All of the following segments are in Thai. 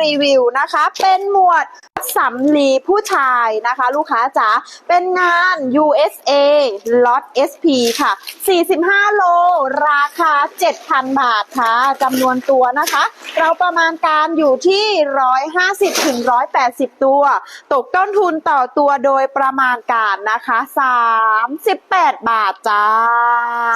รีวิวนะคะ เป็นหมวดสำลีผู้ชายนะคะ ลูกค้าจ๋าเป็นงาน USA Lot SP ค่ะ 45 โล ราคา 7,000 บาทค่ะจำนวนตัวนะคะ เราประมาณการอยู่ที่ 150ถึง180 ตัว ตกต้นทุนต่อตัวโดยประมาณการนะคะ 38 บาทจ้า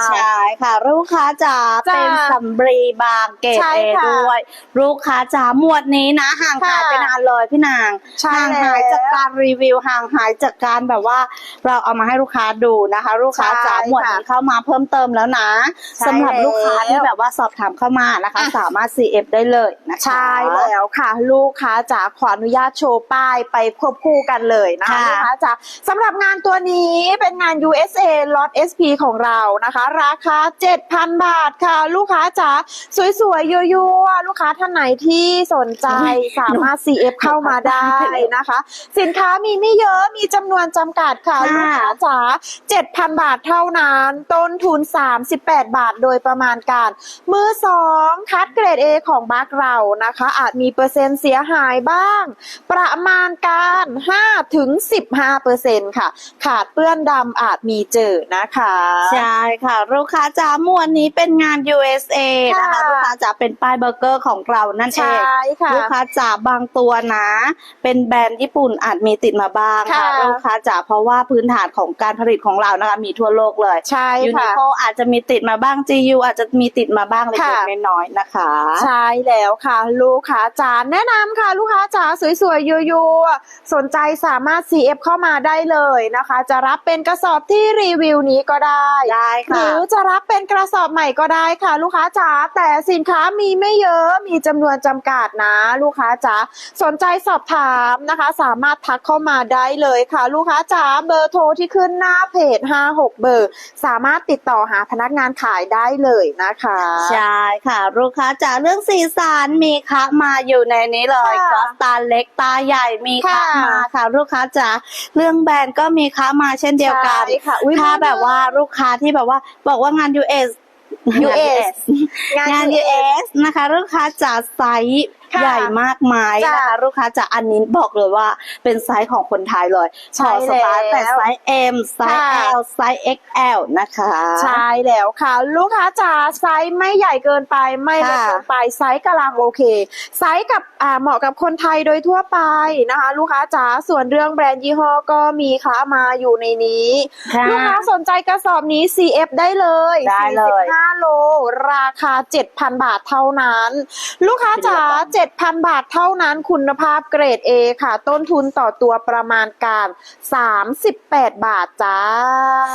ใช่ค่ะ ลูกค้าจ๋าจ้าเป็นสำรีบางเกตใช่เอค่ะด้วย ลูกค้าจ๋าหมวดนี้นะห่างหายค่ะไปนานเลยพี่นางใช่ห่างหายแล้วจากการรีวิวห่างหายจากการแบบว่า เราเอามาให้ลูกค้าดูนะคะ ลูกค้าจ๋าใช่หมวดนี้เข้ามาเพิ่มเติมแล้วนะใช่สำหรับลูกค้าที่แล้ว แบบว่าสอบถามเข้ามานะคะอะสามารถ CF ได้เลยนะคะ ใช่แล้วค่ะ ลูกค้าจ๋าขออนุญาตโชว์ป้ายไปควบคู่กันเลยนะคะค่ะลูกค้าจ๋าสำหรับงานตัวนี้เป็นงาน USA Lot SP ของเรานะคะ ราคา 7,000 บาทค่ะ ลูกค้าจ๋าสวยๆยั่วๆลูกค้าท่านไหนที่สนใจสามารถ CF เข้ามาได้นะคะ สินค้ามีไม่เยอะมีจำนวนจำกัดค่ะค่ะลูกค้าจ๋า7,000 บาทเท่านั้น ต้นทุน 38 บาทโดยประมาณการ มือสองคัดเกรด A ของบัคเรานะคะ อาจมีเปอร์เซ็นต์เสียหายบ้าง ประมาณการ5 ถึง 15เปอร์เซ็นต์ค่ะ ขาดเปื้อนดำอาจมีเจอนะคะ ใช่ค่ะลูกค้าจ๋าหมวดนี้เป็นงาน USA นะคะค่ะลูกค้าจ๋าเป็นป้ายเบอร์เกอร์ของเรานั่นเอใช่งค่ะลูกค้าจ๋าบางตัวนะ เป็นแบรนด์ญี่ปุ่นอาจมีติดมาบ้างค่ะค่ะลูกค้าจ๋าเพราะว่าพื้นฐานของการผลิตของเรานะคะมีทั่วโลกเลยใช่ยูนิค่ะโคอาจจะมีติดมาบ้าง GU อาจจะมีติดมาบ้างเล็ค่ะกๆน้อยๆนะคะ ใช่แล้วค่ะ ลูกค้าจ๋าแนะนำค่ะ ลูกค้าจ๋าสวยๆยัวๆสนใจสามารถ CF เข้ามาได้เลยนะคะ จะรับเป็นกระสอบที่รีวิวนี้ก็ได้ได้หค่ะ รือจะรับเป็นกระสอบใหม่ก็ได้ค่ะ ลูกค้าจ๋าแต่สินค้ามีไม่เยอะมีจำนวนจำกัดนะ ลูกค้าจ๋าสนใจสอบถามนะคะ สามารถทักเข้ามาได้เลยค่ะ ลูกค้าจ๋าเบอร์โทรที่ขึ้นหน้าเพจ 56 เบอร์ สามารถติดต่อหาพนักงานขายได้เลยนะคะ ใช่ค่ะ ลูกค้าจ๋าเรื่องสีสันมีคะมาอยู่ในนี้เลยค่ะก็ตาเล็กตาใหญ่มีคะค่ะ มาค่ะลูกค้าจ๋าเรื่องแบรนด์ก็มีคะมาเช่นเดียวกันใช่ค่ะอุ๊ยถ้ามาแบบว่าลูกค้าที่แบบว่าบอกว่างาน US US งาน US นะคะ ลูกค้าจ๋าไซส์ค่ะใหญ่มากมายจ้ะนะคะลูกค้าจ๋าอันนี้บอกเลยว่าเป็นไซส์ของคนไทยเลยใช่ขอสตาร์ทแต่แล้วไซส์ M ไซส์ ค่ะ L ไซส์ XL นะคะ ใช่แล้วค่ะ ลูกค้าจ๋าไซส์ไม่ใหญ่เกินไปไม่เล็กค่ะเกินไปไซส์กำลังโอเค ไซส์กับอ่าเหมาะกับคนไทยโดยทั่วไปนะคะ ลูกค้าจ๋าส่วนเรื่องแบรนด์ยี่ห้อก็มีค่ะมาอยู่ในนี้ ค่ะลูกค้าสนใจกระสอบนี้ CF ได้เลยได้เลย45โล ราคา 7,000 บาทเท่านั้น ลูกค้าจ๋า7,000 บาทเท่านั้นคุณภาพเกรด A ค่ะ ต้นทุนต่อตัวประมาณการ 38 บาทจ้า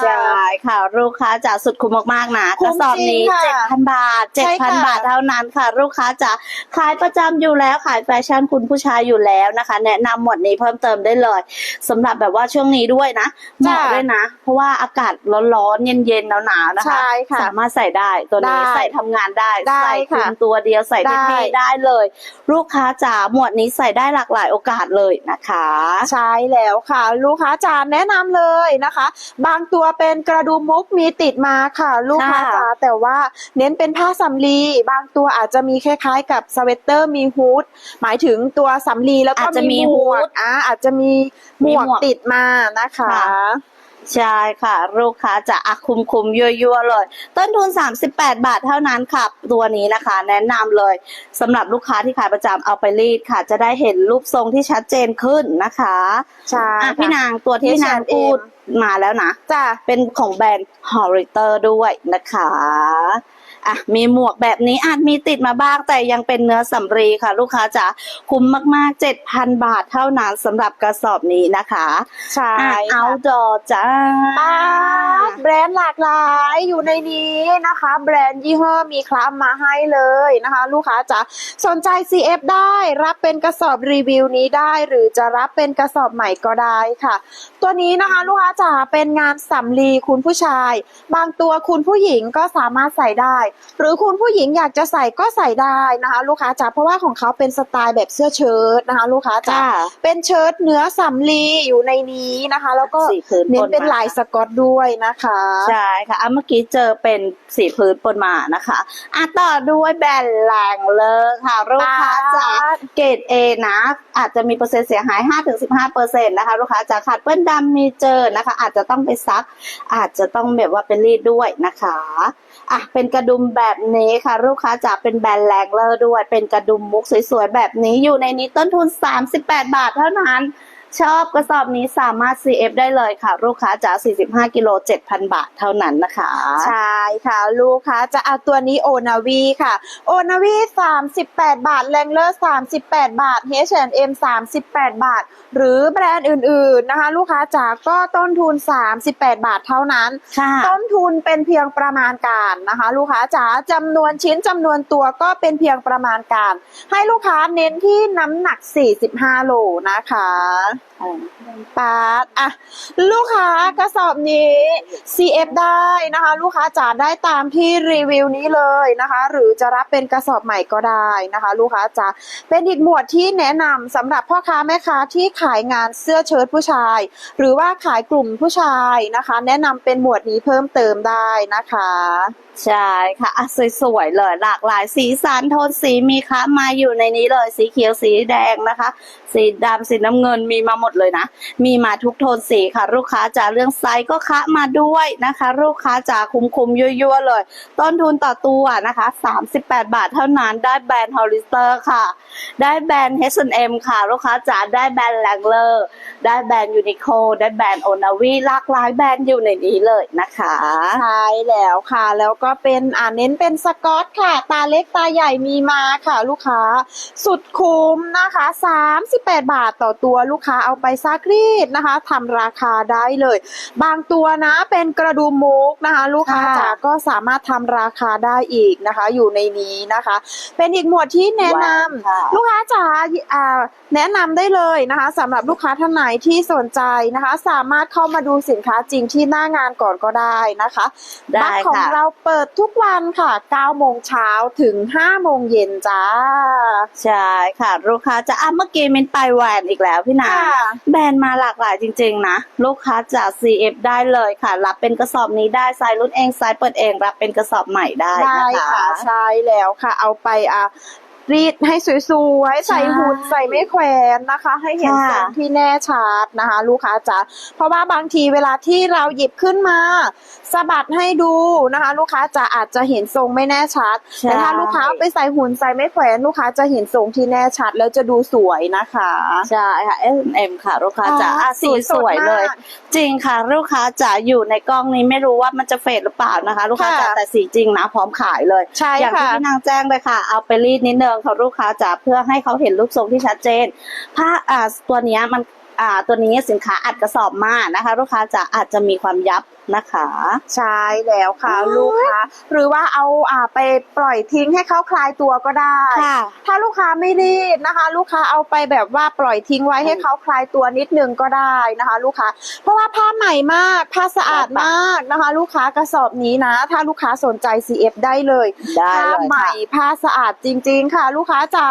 ใช่ค่ะ ลูกค้าจ๋าสุดคุ้มมากๆนะคุ้กมระสอบนี้จริงค่ะเจ็ดพันบาทใช่เจ็ดพันค่ะบาทเท่านั้นค่ะ ลูกค้าจ๋าขายประจำอยู่แล้วขายแฟชั่นคุณผู้ชายอยู่แล้วนะคะ แนะนำหมวดนี้เพิ่มเติมได้เลยสำหรับแบบว่าช่วงนี้ด้วยนะเหมาะจ้ะด้วยนะ เพราะว่าอากาศร้อนๆเย็นๆหนาวๆนะคะใช่ค่ะสามารถใส่ได้ตัวนี้ได้ใส่ทำงานได้ได้ใส่คลุค่ะมตัวเดียวใส่ที่ได้นี่ได้เลยลูกค้าจ๋าหมวดนี้ใส่ได้หลากหลายโอกาสเลยนะคะ ใช่แล้วค่ะ ลูกค้าจานแนะนำเลยนะคะ บางตัวเป็นกระดุมมุกมีติดมาค่ะ ลูกค้าค่ะจ๋าแต่ว่าเน้นเป็นผ้าสำลี บางตัวอาจจะมีคล้ายๆ กับสเวตเตอร์มีฮูดหมายถึงตัวสำลีแล้วก็อาจจะมีหมวฮูกดอ่าอาจจะมีหมมีวกหมวกติดมานะคะค่ะ ใช่ค่ะ ลูกค้าจะอะคุมคุมๆยั่วๆเลย ต้นทุน 38 บาทเท่านั้นค่ะ ตัวนี้นะคะ แนะนำเลยสำหรับลูกค้าที่ขายประจำเอาไปรีดค่ะ จะได้เห็นรูปทรงที่ชัดเจนขึ้นนะคะใช่อะค่ะพี่นางตัวที่พี่นาง H&M พูดมาแล้วนะจ้ะเป็นของแบรนด์ h o r i t e r ด้วยนะคะ อะมีหมวกแบบนี้อาจมีติดมาบ้างแต่ยังเป็นเนื้อสำรีค่ะ ลูกค้าจะคุ้มมากๆ 7,000 บาทเท่านั้นสำหรับกระสอบนี้นะคะใช่อะค่ะ outdoor จ้าป๊าดแบรนด์หลากหลายอยู่ในนี้นะคะ แบรนด์ยี่ห้อมีคลาสมาให้เลยนะคะ ลูกค้าจ๋าสนใจ CF ได้รับเป็นกระสอบรีวิวนี้ได้หรือจะรับเป็นกระสอบใหม่ก็ได้ค่ะ ตัวนี้นะคะลูกค้าจ๋าเป็นงานสำลีคุณผู้ชาย บางตัวคุณผู้หญิงก็สามารถใส่ได้หรือคุณผู้หญิงอยากจะใส่ก็ใส่ได้นะคะ ลูกค้าจ๋าเพราะว่าของเขาเป็นสไตล์แบบเสื้อเชิ้ตนะคะ ลูกค้าจ๋าจ้าเป็นเชิ้ตเนื้อสำลีอยู่ในนี้นะคะ แล้วก็สีพื้นเน้นปนเป็นมาลายสกอตด้วยนะคะใช่ค่ะอะเมื่อกี้เจอเป็นสีพื้นปนมานะคะอะต่อด้วยแบรนด์แรงเลอร์ค่ะลูกค้าจ๋าเกรด A นะอาจจะมีเปอร์เซ็นต์เสียหาย 5-15เปอร์เซ็นต์นะคะลูกค้าจ๋าขาดเปื้อนดำมีเจอนะคะ อาจจะต้องไปซัก อาจจะต้องแบบว่าเป็นรีดด้วยนะคะ อะเป็นกระดุมแบบนี้ค่ะ ลูกค้าจะเป็นแบรนด์แรงเลอร์ด้วย เป็นกระดุมมุกสวยๆแบบนี้อยู่ในนี้ต้นทุน 38 บาทเท่านั้น ชอบกระสอบนี้สามารถ CF ได้เลยค่ะ ลูกค้าจ๋า45กิโล7,000 บาทเท่านั้นนะคะ ใช่ค่ะ ลูกค้าจะเอาตัวนี้โอนาวีค่ะ โอนาวี38 บาทแรงเลอร์38 บาท H&M 38 บาท หรือแบรนด์อื่นๆนะคะ ลูกค้าจ๋าก็ต้นทุน 38 บาทเท่านั้นค่ะต้นทุนเป็นเพียงประมาณการนะคะ ลูกค้าจ๋าจำนวนชิ้นจำนวนตัวก็เป็นเพียงประมาณการ ให้ลูกค้าเน้นที่น้ำหนัก 45 โลนะคะปาดอะลูกค้ากระสอบนี้ CF ได้นะคะ ลูกค้าจ๋าได้ตามที่รีวิวนี้เลยนะคะ หรือจะรับเป็นกระสอบใหม่ก็ได้นะคะ ลูกค้าจ๋าเป็นอีกหมวดที่แนะนำสำหรับพ่อค้าแม่ค้าที่ขายงานเสื้อเชิ้ตผู้ชาย หรือว่าขายกลุ่มผู้ชายนะคะ แนะนำเป็นหมวดนี้เพิ่มเติมได้นะคะใช่ค่ะอะสวยๆเลยหลากหลายสีสันโทนสีมีคะมาอยู่ในนี้เลยสีเขียวสีแดงนะคะ สีดำสีน้ำเงินมีมาหมดเลยนะ มีมาทุกโทนสีค่ะ ลูกค้าจ๋าเรื่องไซส์ก็คะมาด้วยนะคะ ลูกค้าจ๋าคุ้มๆยั่วๆเลย ต้นทุนต่อตัวนะคะ 38 บาทเท่านั้นได้แบรนด์ฮอลิสเตอร์ค่ะ ได้แบรนด์ H&M ค่ะ ลูกค้าจ๋าได้แบรนด์แลงเลอร์ได้แบรนด์ยูนิโคได้แบรนด์โอนาวีหลากหลายแบรนด์อยู่ในนี้เลยนะคะใช่แล้วค่ะ แล้วก็เป็นอ่าเน้นเป็นสกอตค่ะ ตาเล็กตาใหญ่มีมาค่ะ ลูกค้า สุดคุ้มนะคะ 38 บาทต่อตัวลูกค้าเอาไปซักรีดนะคะทำราคาได้เลย บางตัวนะเป็นกระดุมมุกนะคะ ลูกค้าค่ะจ๋าก็สามารถทำราคาได้อีกนะคะ อยู่ในนี้นะคะ เป็นอีกหมวดที่แนะนำค่ะลูกค้าจ๋าอ่าแนะนำได้เลยนะคะสำหรับลูกค้าท่านไหนที่สนใจนะคะ สามารถเข้ามาดูสินค้าจริงที่หน้างานก่อนก็ได้นะคะได้บัตรของค่ะเราเปิดทุกวันค่ะ9โมงเช้าถึง5โมงเย็นจ้า ใช่ค่ะ ลูกค้าจะอะเมื่อกี้มินไปแหวนอีกแล้วพี่นาค่ะแบรนด์มาหลากหลายจริง ๆ นะ ลูกค้าจาก CF ได้เลยค่ะ รับเป็นกระสอบนี้ได้ไซส์รุ่นเองไซส์เปิดเองรับเป็นกระสอบใหม่ได้ไดนะคะค่ะใช่แล้วค่ะ เอาไปอะ รีดให้สวยๆใส่หุ่นใส่ไม่แขวนนะคะ ให้เห็นค่ะทรงที่แน่ชัดนะคะ ลูกค้าจ๋าเพราะว่าบางทีเวลาที่เราหยิบขึ้นมาสะบัดให้ดูนะคะ ลูกค้าจะอาจจะเห็นทรงไม่แน่ชัดใช่แต่ถ้าลูกค้าเอาไปใส่หุ่นใส่ไม่แขวนลูกค้าจะเห็นทรงที่แน่ชัด แล้วจะดูสวยนะคะใช่ค่ะ M ค่ะ ลูกค้าจ๋าอ๋ออะสีสีสสดวยเลยมากจริงค่ะ ลูกค้าจ๋าอยู่ในกล้องนี้ไม่รู้ว่ามันจะเฟดหรือเปล่านะคะ ลูกค้าจ๋าค่ะแต่สีจริงนะพร้อมขายเลยใช่อย่างที่ค่ะพี่นางแจ้งเลยค่ะ เอาไปรีดนิดนึงค่ะลูกค้าจ๋าเพื่อให้เขาเห็นรูปทรงที่ชัดเจน ผ้าอ่าตัวนี้มันอ่าตัวนี้สินค้าอัดกระสอบมานะคะ ลูกค้าจะอาจจะมีความยับ นะคะ ใช่แล้วค่ะโอ้ยลูกค้าหรือว่าเอาอ่าไปปล่อยทิ้งให้เขาคลายตัวก็ได้ ค่ะ ถ้าลูกค้าไม่รีดนะคะ ลูกค้าเอาไปแบบว่าปล่อยทิ้งไว้ให้เขาคลายตัวนิดนึงก็ได้นะคะ ลูกค้า เพราะว่าผ้าใหม่มากผ้าสะอาดมากนะคะ ลูกค้ากระสอบนี้นะ ถ้าลูกค้าสนใจ CF ได้เลย ได้ผ้าเลยใหม่ค่ะผ้าสะอาดจริง ๆ ค่ะ ลูกค้าจ๋า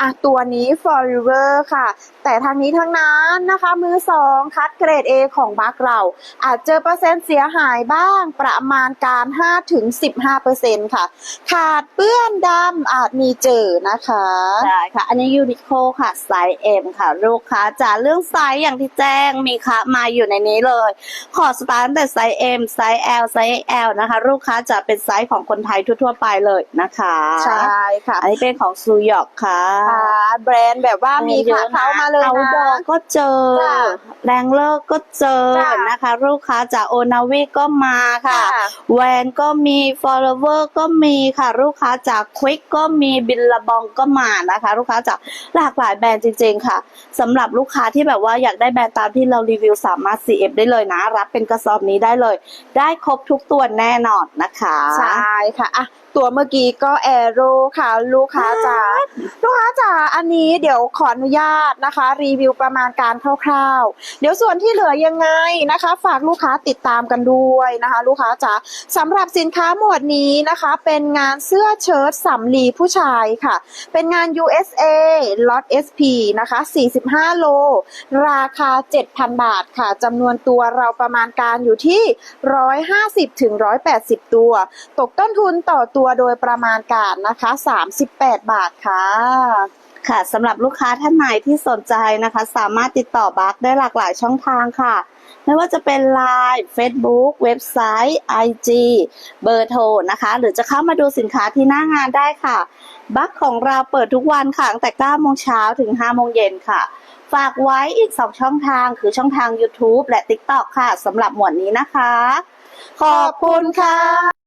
อะตัวนี้ Forever ค่ะ แต่ทางนี้ทั้งนั้นนะคะ มือสองคัดเกรด A ของบัคเรา อาจเจอเปอร์เซ็นต์เสียหายบ้างประมาณการ 5-15%ค่ะ ขาดเปื้อนดำอาจมีเจอนะคะใช่ค่ะ อันนี้ยูนิโคค่ะไซส์ M ค่ะ ลูกค้าจ๋าเรื่องไซส์อย่างที่แจ้งมีค่ะมาอยู่ในนี้เลย ขอสตาร์ทตั้งแต่ไซส์ M ไซส์ L ไซส์ XL นะคะ ลูกค้าจะเป็นไซส์ของคนไทยทั่วๆไปเลยนะคะ ใช่ค่ะ อันนี้เป็นของซูยอกค่ะค่ะแบรนด์แบบว่ามีขาเท้ามาเลยเอานะดอก็เจอจ้ะแรงเลิกก็เจอจ้ะนะคะ ลูกค้าจากโอนาวิก็มาค่ะค่ะแวนก็มีฟอร์เวอร์ก็มีค่ะ ลูกค้าจากควิกก็มีบิลลาบองก็มานะคะ ลูกค้าจากหลากหลายแบรนด์จริง ๆ ค่ะสำหรับลูกค้าที่แบบว่าอยากได้แบรนด์ตามที่เรารีวิวสามารถ CF ได้เลยนะ รับเป็นกระสอบนี้ได้เลย ได้ครบทุกตัวแน่นอนนะคะ ใช่ค่ะอะ ตัวเมื่อกี้ก็แอโร่ค่ะลูกค้าจ๋าลูกค้าจ๋าอันนี้เดี๋ยวขออนุญาตนะคะ รีวิวประมาณการคร่าวๆ เดี๋ยวส่วนที่เหลือยังไงนะคะ ฝากลูกค้าติดตามกันด้วยนะคะ ลูกค้าจ๋าสำหรับสินค้าหมวดนี้นะคะ เป็นงานเสื้อเชิ้ตสำลีผู้ชายค่ะ เป็นงาน USA ล็อต SP นะคะ 45 โล ราคา 7,000 บาทค่ะจำนวนตัวเราประมาณการอยู่ที่ 150ถึง180 ตัว ตกต้นทุนต่อตัวโดยประมาณการนะคะ 38 บาทค่ะค่ะสำหรับลูกค้าท่านไหนที่สนใจนะคะ สามารถติดต่อบัคได้หลากหลายช่องทางค่ะ ไม่ว่าจะเป็น Line Facebook เว็บไซต์ IG เบอร์โทรนะคะ หรือจะเข้ามาดูสินค้าที่หน้างานได้ค่ะ บัคของเราเปิดทุกวันค่ะตั้งแต่9โมงเช้าถึง5โมงเย็นค่ะ ฝากไว้อีก 2 ช่องทางคือช่องทาง YouTube และ TikTok ค่ะสำหรับหมวดนี้นะคะ ขอบคุณค่ะ